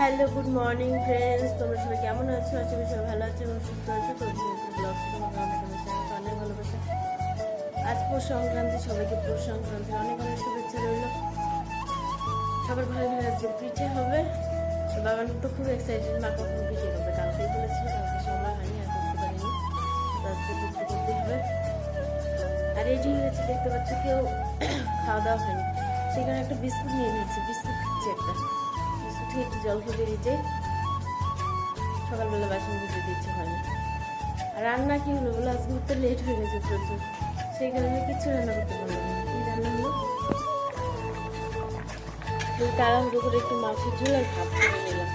Hello, good morning friends. তোমরা সবাই কেমন আছো? করি সবাই ভালো আছো এবং সুস্থ আছো। তো ব্লগ অনেক ভালোবাসা। আজ পৌষ সংক্রান্তি, সবাইকে পৌষ সংক্রান্তির অনেক অনেক শুভেচ্ছা রইল। সবার ঘরে ঘরে আজকে পিঠে হবে। তো বাবান তো খুব এক্সাইটেড মা কখন পিঠে করবে, কালকেই বলেছিল, কালকে সময় হয়নি, আর করতে পারিনি। আজকে পিঠে করতে হবে। আর রেডি হয়েছে দেখতে পাচ্ছ কেউ খাওয়া দাওয়া হয়নি। সেখানে একটা বিস্কুট নিয়ে নিয়েছি, বিস্কুট খাচ্ছে একটা। একটু জল খেয়ে বেরিয়েছে সকালবেলা বাসন ধুতে দিচ্ছে হয়নি আর রান্না কি হলো বলে? আজকে উঠতে লেট হয়ে গেছে প্রচুর। সেই কারণে কিচ্ছু রান্না করতে পারলাম না। কি রান্না হলো তাড়াহুড়ো করে একটু মাছের ঝোল আর ভাত করে নিলাম।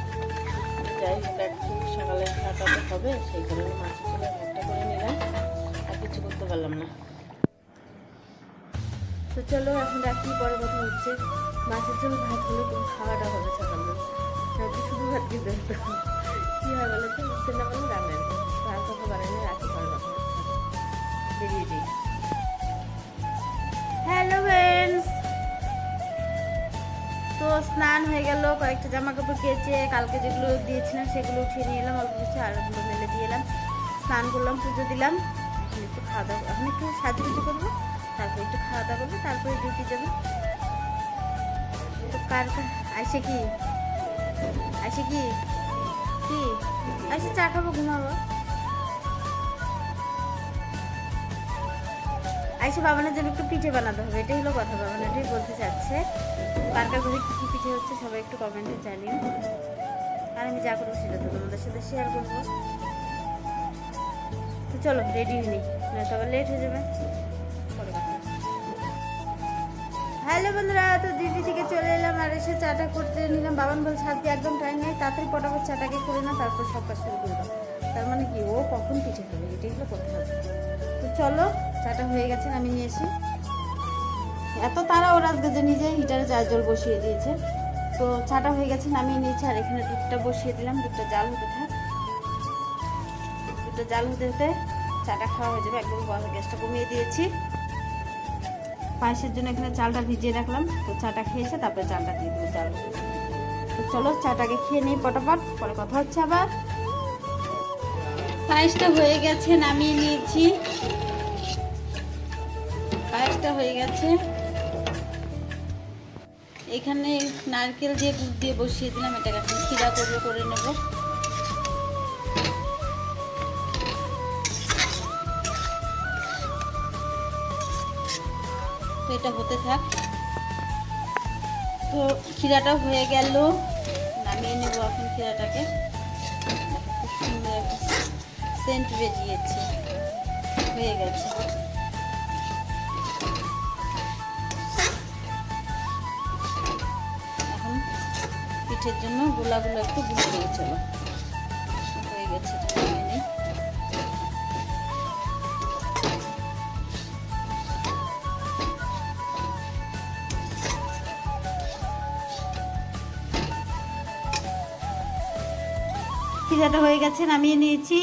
যাই হোক একটু সকালে খাওয়াটা হবে, সেই কারণে মাছের ঝোল আর ভাতটা করে নিলাম। আর কিছু করতে পারলাম না। তো চলো এখন রাখি, পরে কথা হচ্ছে। মাছের ঝোল ভাত হলে তুমি খাওয়াটা হবে সকালে নাকি শুধু ভাত খেতে হতো কী হয় বলো তো? বুঝতে না বলে রান্নার আর কথা বানালে রাখি, পরে কথা বেরিয়ে যাই। হ্যালো ফ্রেন্ডস তো স্নান হয়ে গেল, কয়েকটা জামা কাপড় কেচে কালকে যেগুলো দিয়েছিলাম সেগুলো উঠিয়ে নিয়ে এলাম, অল্প কিছু আর মেলে দিয়ে এলাম। স্নান করলাম, পুজো দিলাম। এখন একটু খাওয়া দাওয়া, এখন একটু সাজুগুজু করব। তারপর একটু খাওয়া দাওয়া করবে, তারপরে ডিউটি যাব। তো কার আসে কি? আসে কি? কি? আইসে চা খাব, ঘুমাবো। আইসে বাবানের জন্য একটু পিঠে বানাতে হবে, এটাই হলো কথা। বাবান এটাই বলতে চাচ্ছে, কার কার ঘরে কী কী পিঠে হচ্ছে সবাই একটু কমেন্টে জানিও। আর আমি যা করব সেটা তো তোমাদের সাথে শেয়ার করব। তো চলো রেডি হয়ে নিই না তবে লেট হয়ে যাবে। হ্যালো বন্ধুরা, তো ডিউটি থেকে চলে এলাম আর এসে চাটা করতে নিলাম। বাবান বল আজকে একদম টাইম নেই, তাড়াতাড়ি পটাপট চাটাকে করে না তারপর সব কাজ শুরু করব তার মানে কি, ও কখন পিঠে খাবে? এটাই হলো করতে হবে। তো চলো, চাটা হয়ে গেছে, আমি নিয়ে এসি। এত তারা ওর আজকে যে নিজে হিটারে চার জল বসিয়ে দিয়েছে। তো চাটা হয়ে গেছে, নামিয়ে নিয়েছি, আর এখানে দুধটা বসিয়ে দিলাম। দুধটা জাল হতে থাক। দুধটা জাল হতে হতে চাটা খাওয়া হয়ে যাবে, একদম গ্যাসটা কমিয়ে দিয়েছি। পায়েসের জন্য এখানে চালটা ভিজিয়ে রাখলাম। তো চাটা খেয়েছে, তারপরে চালটা দিয়ে দেবো চাল। তো চলো, চাটাকে খেয়ে নিই পটাপট, পরে কথা হচ্ছে আবার। পায়েসটা হয়ে গেছে, নামিয়ে নিয়েছি। পায়েসটা হয়ে গেছে। এখানে নারকেল দিয়ে গুড় দিয়ে বসিয়ে দিলাম, এটাকে এখন খিরা করবে করে নেব। এটা হতে থাক। তো খিরাটা হয়ে গেল। নামিয়ে নেব এখন একটা সেন্ট বেরিয়েছে হয়ে গেছে। এখন পিঠের জন্য গোলাগুলো একটু দিয়ে চলো। হয়ে গেছে। পিঠাটা হয়ে গেছে, নামিয়ে নিয়েছি।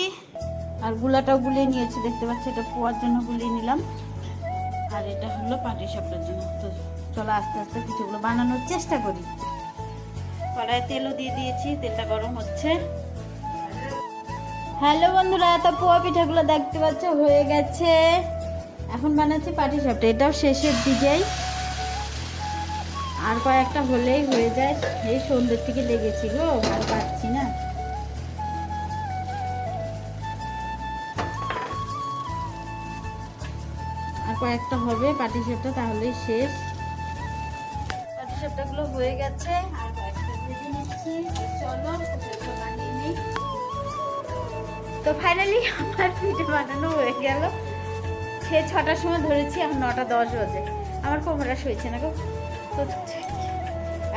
আর গুলাটাও গুলিয়ে নিয়েছি, দেখতে পাচ্ছি এটা পোয়ার জন্য গুলিয়ে নিলাম। আর এটা হলো পাটি সাপটার জন্য। তো চলো আস্তে আস্তে কিছুগুলো বানানোর চেষ্টা করি। কড়াই তেলও দিয়ে দিয়েছি, তেলটা গরম হচ্ছে। হ্যালো বন্ধুরা, তো পোয়া পিঠাগুলো দেখতে পাচ্ছ, হয়ে গেছে। এখন বানাচ্ছি পাটি সাপটা, এটাও শেষের দিকেই। আর কয়েকটা হলেই হয়ে যায়। এই সন্ধ্যের থেকে লেগেছি গো, আর পাচ্ছি না। কয়েকটা হবে পাটি সেপটা তাহলেই শেষ। পাটি সেপটাগুলো হয়ে গেছে তো ফাইনালি আমার পিঠে বানানো হয়ে গেল। সে ছটার সময় ধরেছি, এখন নটা দশ বাজে। আমার কোমরা শুয়েছে না গো। তো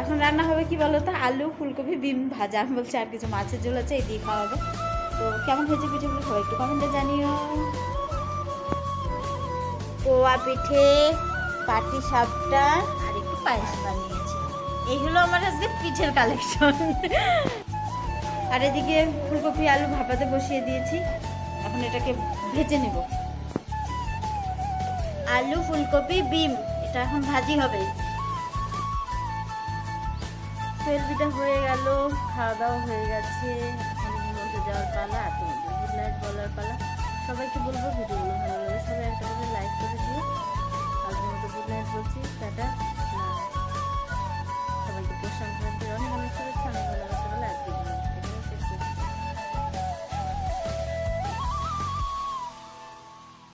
এখন রান্না হবে কি বলো তো আলু, ফুলকপি বিম ভাজা। আমি বলছি আর কিছু মাছের ঝোল আছে, এই দিয়ে খাওয়া হবে তো কেমন হয়েছে পিঠেগুলো? সবাই একটু কমেন্টে জানিও। পোয়া পিঠে, পাটি সাপটা আর একটু পায়েস বানিয়েছি। এই হলো আমার আজকে পিঠের কালেকশন আর এদিকে ফুলকপি আলু ভাপাতে বসিয়ে দিয়েছি। এখন এটাকে ভেজে নেব। আলু, ফুলকপি, বিম, এটা এখন ভাজি হবে। তো এলবিটা হয়ে গেল, খাওয়া দাওয়া হয়ে গেছে। এখন মধ্যে যাওয়ার পালা তোমাদের বলার পালা। সবাইকে বলব সবাই